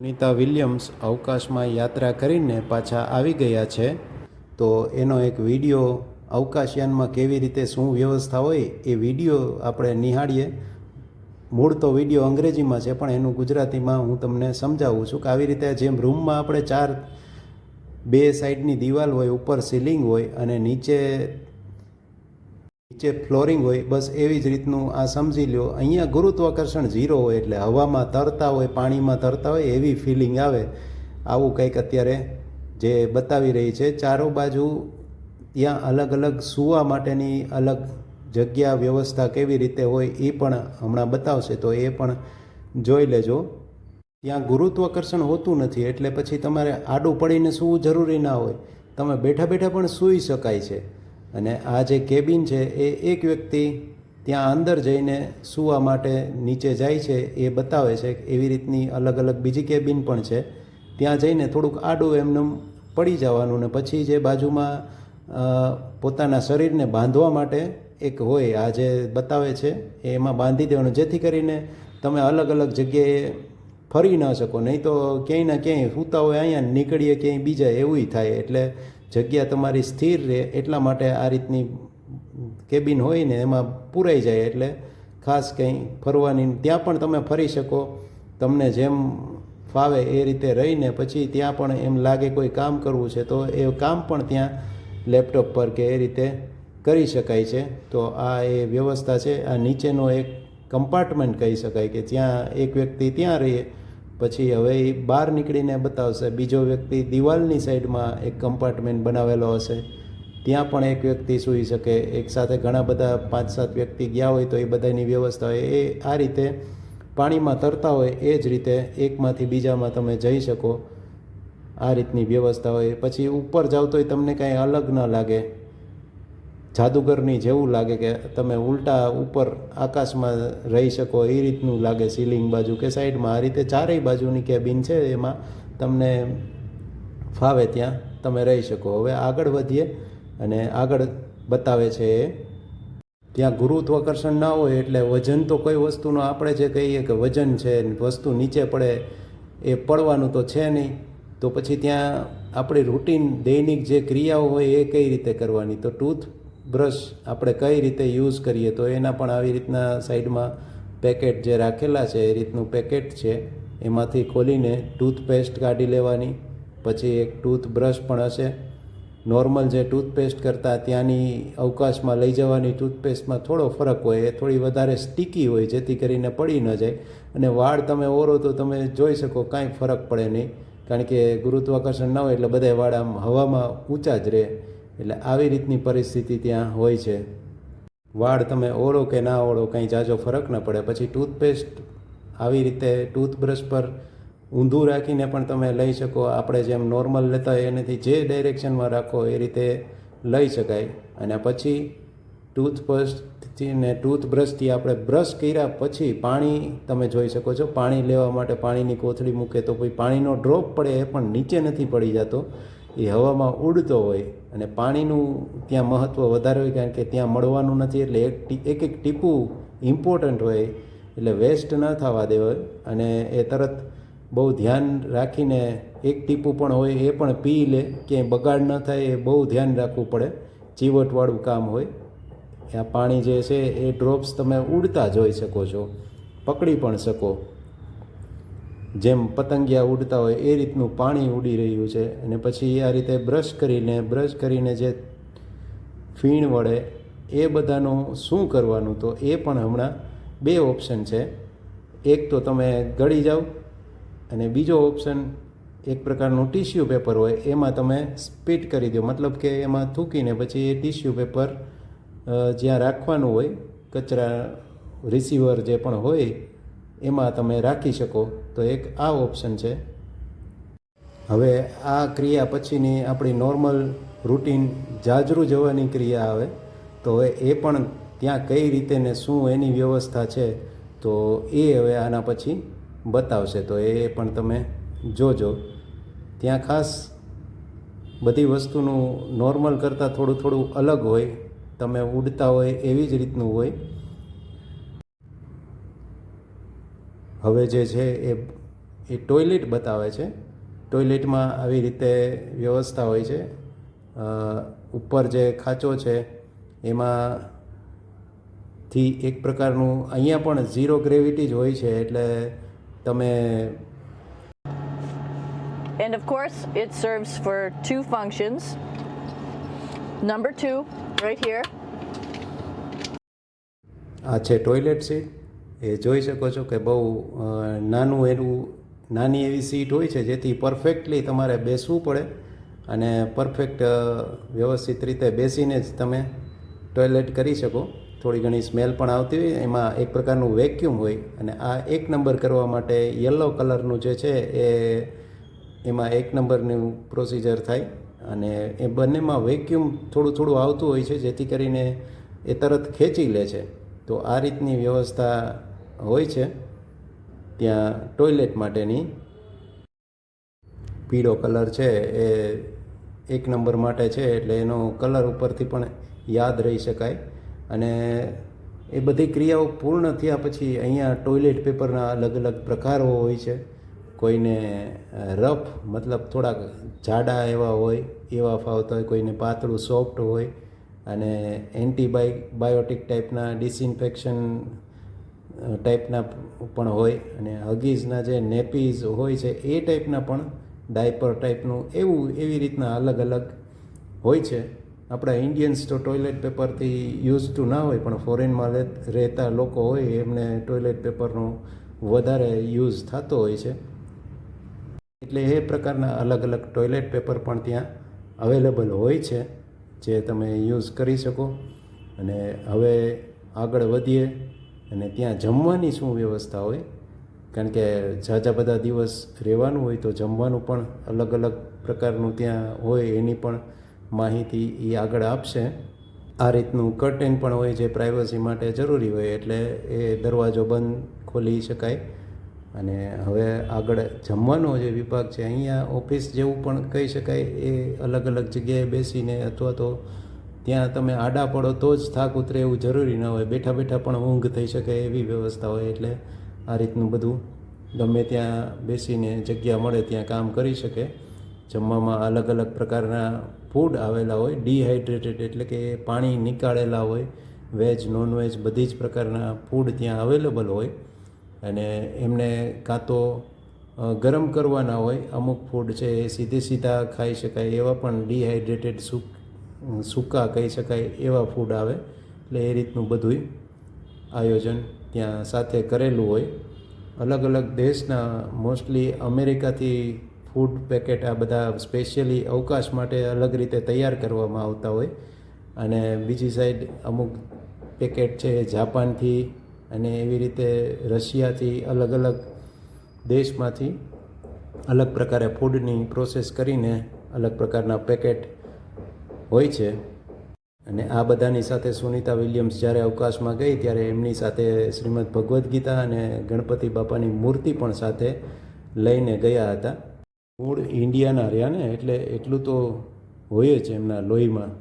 Sunita Williams અવકાશમાં યાત્રા કરીને પાછા આવી ગયા છે, તો એનો એક વીડિયો અવકાશયાનમાં કેવી રીતે શું વ્યવસ્થા હોય એ વીડિયો આપણે નિહાળીએ. મૂળ તો વીડિયો અંગ્રેજીમાં છે, પણ એનું ગુજરાતીમાં હું તમને સમજાવું છું કે આવી રીતે જેમ રૂમમાં આપણે ચાર બે સાઈડની દિવાલ હોય, ઉપર સીલિંગ હોય અને નીચે નીચે ફ્લોરિંગ હોય, બસ એવી જ રીતનું આ સમજી લ્યો. અહીંયા ગુરુત્વાકર્ષણ ઝીરો હોય એટલે હવામાં તરતા હોય, પાણીમાં તરતા હોય એવી ફિલિંગ આવે. આવું કંઈક અત્યારે જે બતાવી રહી છે, ચારો બાજુ ત્યાં અલગ અલગ સૂવા માટેની અલગ જગ્યા વ્યવસ્થા કેવી રીતે હોય એ પણ હમણાં બતાવશે, તો એ પણ જોઈ લેજો. ત્યાં ગુરુત્વાકર્ષણ હોતું નથી, એટલે પછી તમારે આડું પડીને સૂવું જરૂરી ના હોય. તમે બેઠા બેઠા પણ સૂઈ શકાય છે. અને આ જે કેબિન છે, એ એક વ્યક્તિ ત્યાં અંદર જઈને સૂવા માટે નીચે જાય છે, એ બતાવે છે એવી રીતની અલગ અલગ બીજી કેબિન પણ છે. ત્યાં જઈને થોડુંક આડું એમનેમ પડી જવાનું ને પછી જે બાજુમાં પોતાના શરીરને બાંધવા માટે એક હોય, આ જે બતાવે છે એમાં બાંધી દેવાનું. જેથી કરીને તમે અલગ અલગ જગ્યાએ ફરી ન શકો. નહીં તો ક્યાંય ના ક્યાંય સૂતા હોય, અહીંયા નીકળીએ ક્યાંય બીજા, એવું થાય. એટલે જગ્યા તમારી સ્થિર રહે એટલા માટે આ રીતની કેબિન હોય ને એમાં પૂરાઈ જાય એટલે ખાસ કંઈ ફરવાની ત્યાં પણ તમે ફરી શકો, તમને જેમ ફાવે એ રીતે રહીને પછી ત્યાં પણ એમ લાગે કોઈ કામ કરવું છે તો એ કામ પણ ત્યાં લેપટોપ પર કે એ રીતે કરી શકાય છે. તો આ એ વ્યવસ્થા છે. આ નીચેનો એક કમ્પાર્ટમેન્ટ કહી શકાય કે જ્યાં એક વ્યક્તિ ત્યાં રહીએ પછી હવે એ બહાર નીકળીને બતાવશે. બીજો વ્યક્તિ દિવાલની સાઈડમાં એક કમ્પાર્ટમેન્ટ બનાવેલો હશે. ત્યાં પણ એક વ્યક્તિ સૂઈ શકે. એક સાથે ઘણા બધા પાંચ સાત વ્યક્તિ ગયા હોય તો એ બધાની વ્યવસ્થા હોય. એ આ રીતે પાણીમાં તરતા હોય એ જ રીતે એકમાંથી બીજામાં તમે જઈ શકો. આ રીતની વ્યવસ્થા હોય. પછી ઉપર જાવ તોય તમને કાંઈ અલગ ન લાગે. જાદુગરની જેવું લાગે કે તમે ઉલટા ઉપર આકાશમાં રહી શકો, એ રીતનું લાગે સીલિંગ બાજુ કે સાઈડમાં આ રીતે ચારેય બાજુની કેબિન છે એમાં તમને ફાવે ત્યાં તમે રહી શકો. હવે આગળ વધીએ અને આગળ બતાવે છે એ. ત્યાં ગુરુત્વાકર્ષણ ના હોય એટલે વજન તો કોઈ વસ્તુનો આપણે જે કહીએ કે વજન છે, વસ્તુ નીચે પડે, એ પડવાનું તો છે નહીં. તો પછી ત્યાં આપણી રૂટીન દૈનિક જે ક્રિયાઓ હોય એ કઈ રીતે કરવાની? તો ટૂથ બ્રશ આપણે કઈ રીતે યુઝ કરીએ તો એના પણ આવી રીતના સાઈડમાં પેકેટ જે રાખેલા છે, એ રીતનું પેકેટ છે. એમાંથી ખોલીને ટૂથપેસ્ટ કાઢી લેવાની. પછી એક ટૂથબ્રશ પણ હશે. નોર્મલ જે ટૂથપેસ્ટ કરતાં ત્યાંની અવકાશમાં લઈ જવાની ટૂથપેસ્ટમાં થોડો ફરક હોય, એ થોડી વધારે સ્ટીકી હોય, જેથી કરીને પડી ન જાય. અને વાળ તમે ઓરો તો તમે જોઈ શકો, કાંઈ ફરક પડે નહીં. કારણ કે ગુરુત્વાકર્ષણ ના હોય એટલે બધા વાળ આમ હવામાં ઊંચા જ રહે. એટલે આવી રીતની પરિસ્થિતિ ત્યાં હોય છે. વાળ તમે ઓળો કે ના ઓળો કંઈ જાજો ફરક ન પડે. પછી ટૂથપેસ્ટ આવી રીતે ટૂથબ્રશ પર ઊંધું રાખીને પણ તમે લઈ શકો. આપણે જેમ નોર્મલ લેતા હોય એનાથી જે ડાયરેક્શનમાં રાખો એ રીતે લઈ શકાય. અને પછી ટૂથપેસ્ટથી ને ટૂથબ્રશથી આપણે બ્રશ કર્યા પછી પાણી તમે જોઈ શકો છો. પાણી લેવા માટે પાણીની કોથળી મૂકે તો પછી પાણીનો ડ્રોપ પડે એ પણ નીચે નથી પડી જતો. એ હવામાં ઉડતો હોય અને પાણીનું ત્યાં મહત્ત્વ વધારે હોય કારણ કે ત્યાં મળવાનું નથી એટલે એક એક એક ટીપું ઇમ્પોર્ટન્ટ હોય એટલે વેસ્ટ ન થવા દેવાય અને એ તરત બહુ ધ્યાન રાખીને એક ટીપું પણ હોય એ પણ પી લે, ક્યાંય બગાડ ન થાય એ બહુ ધ્યાન રાખવું પડે. ચીવટવાળું કામ હોય. આ પાણી જે છે એ ડ્રોપ્સ તમે ઉડતા જોઈ શકો છો. પકડી પણ શકો. જેમ પતંગિયા ઉડતા હોય એ રીતનું પાણી ઉડી રહ્યું છે અને પછી આ રીતે બ્રશ કરીને બ્રશ કરીને જે ફીણ વળે એ બધાનું શું કરવાનું તો એ પણ હમણાં બે ઓપ્શન છે. એક તો તમે ગળી જાઓ અને બીજો ઓપ્શન એક પ્રકારનું ટીશ્યુ પેપર હોય એમાં તમે સ્પીટ કરી દો. મતલબ કે એમાં થૂકીને પછી એ ટીશ્યુ પેપર જ્યાં રાખવાનું હોય, કચરા રિસીવર જે પણ હોય એમાં તમે રાખી શકો, તો એક આ ઓપ્શન છે. હવે આ ક્રિયા પછીની આપણી નોર્મલ રૂટીન જાજરૂ જવાની ક્રિયા આવે, તો એ પણ ત્યાં કઈ રીતે ને શું એની વ્યવસ્થા છે, તો એ હવે આના પછી બતાવશે. તો એ પણ તમે જોજો. ત્યાં ખાસ બધી વસ્તુનું નોર્મલ કરતાં થોડું થોડું અલગ હોય, તમે ઉડતા હોય એવી જ રીતનું હોય. હવે જે છે એ એ ટોયલેટ બતાવે છે. ટોયલેટમાં આવી રીતે વ્યવસ્થા હોય છે. ઉપર જે ખાંચો છે એમાં થી એક પ્રકારનું અહીંયા પણ ઝીરો ગ્રેવિટી જ હોય છે એટલે તમે And of course, it serves for two functions. Number two, right here, આ છે ટોયલેટ સીટ. એ જોઈ શકો છો કે બહુ નાનું એનું, નાની એવી સીટ હોય છે જેથી પરફેક્ટલી તમારે બેસવું પડે અને પરફેક્ટ વ્યવસ્થિત રીતે બેસીને જ તમે ટોયલેટ કરી શકો. થોડી ઘણી સ્મેલ પણ આવતી હોય, એમાં એક પ્રકારનું વેક્યુમ હોય અને આ એક નંબર કરવા માટે યલો કલરનું જે છે એ, એમાં એક નંબરનું પ્રોસિજર થાય અને એ બંનેમાં વેક્યુમ થોડું થોડું આવતું હોય છે જેથી કરીને એ તરત ખેંચી લે છે. તો આ રીતની વ્યવસ્થા હોય છે. ત્યાં ટોયલેટ માટેની પીળો કલર છે, એ એક નંબર માટે છે, એટલે એનો કલર ઉપરથી પણ યાદ રહી શકાય. અને એ બધી ક્રિયાઓ પૂર્ણ થયા પછી અહીંયા ટોયલેટ પેપરના અલગ અલગ પ્રકારો હોય છે. કોઈને રફ, મતલબ થોડાક જાડા એવા હોય, એવા ફાવતા હોય, કોઈને પાતળું સોફ્ટ હોય અને એન્ટીબાય બાયોટિક ટાઈપના ડિસઇન્ફેક્શન ટાઈપના પણ હોય અને હગીઝના જે નેપીઝ હોય છે, એ ટાઈપના પણ ડાયપર ટાઈપનું એવું, એવી રીતના અલગ અલગ હોય છે. આપણા ઇન્ડિયન્સ તો ટોયલેટ પેપરથી યુઝ ટુ ના હોય, પણ ફોરેનમાં રહેતા લોકો હોય, એમને ટોયલેટ પેપરનો વધારે યુઝ થતો હોય છે. એટલે એ પ્રકારના અલગ અલગ ટોયલેટ પેપર પણ ત્યાં અવેલેબલ હોય છે. જે તમે યુઝ કરી શકો. અને હવે આગળ વધીએ અને ત્યાં જમવાની શું વ્યવસ્થા હોય? કારણ કે ઝાઝા બધા દિવસ રહેવાનું હોય તો જમવાનું પણ અલગ અલગ પ્રકારનું ત્યાં હોય એની પણ માહિતી એ આગળ આપશે. આ રીતનું કર્ટેન પણ હોય જે પ્રાઇવસી માટે જરૂરી હોય એટલે એ દરવાજો બંધ ખોલી શકાય. અને હવે આગળ જમવાનો જે વિભાગ છે, અહીંયા ઓફિસ જેવું પણ કહી શકાય, એ અલગ અલગ જગ્યાએ બેસીને અથવા તો ત્યાં તમે આડા પડો તો જ થાક ઉતરે એવું જરૂરી ન હોય. બેઠા બેઠા પણ ઊંઘ થઈ શકે એવી વ્યવસ્થા હોય એટલે આ રીતનું બધું ગમે ત્યાં બેસીને જગ્યા મળે ત્યાં કામ કરી શકે. જમવામાં અલગ અલગ પ્રકારના ફૂડ આવેલા હોય ડિહાઇડ્રેટેડ એટલે કે પાણી નીકાળેલા હોય વેજ નોનવેજ બધી જ પ્રકારના ફૂડ ત્યાં અવેલેબલ હોય. અને એમને કાં તો ગરમ કરવાના હોય, અમુક ફૂડ છે એ સીધે સીધા ખાઈ શકાય, એવા પણ ડિહાઇડ્રેટેડ સૂક સૂકા કહી શકાય એવા ફૂડ આવે. એટલે એ રીતનું બધુંય આયોજન ત્યાં સાથે કરેલું હોય. અલગ અલગ દેશના મોસ્ટલી અમેરિકાથી ફૂડ પેકેટ આ બધા સ્પેશિયલી અવકાશ માટે અલગ રીતે તૈયાર કરવામાં આવતા હોય. અને બીજી સાઈડ અમુક પેકેટ છે, જાપાનથી અને એવી રીતે રશિયાથી અલગ અલગ દેશમાંથી અલગ પ્રકારે ફૂડની પ્રોસેસ કરીને અલગ પ્રકારના પેકેટ હોય છે. અને આ બધાની સાથે સુનિતા વિલિયમ્સ જ્યારે અવકાશમાં ગઈ ત્યારે એમની સાથે શ્રીમદ ભગવદ્ ગીતા અને ગણપતિ બાપાની મૂર્તિ પણ સાથે લઈને ગયા હતા. મૂળ ઇન્ડિયાના રહ્યા ને એટલે એટલું તો હોય જ એમના લોહીમાં.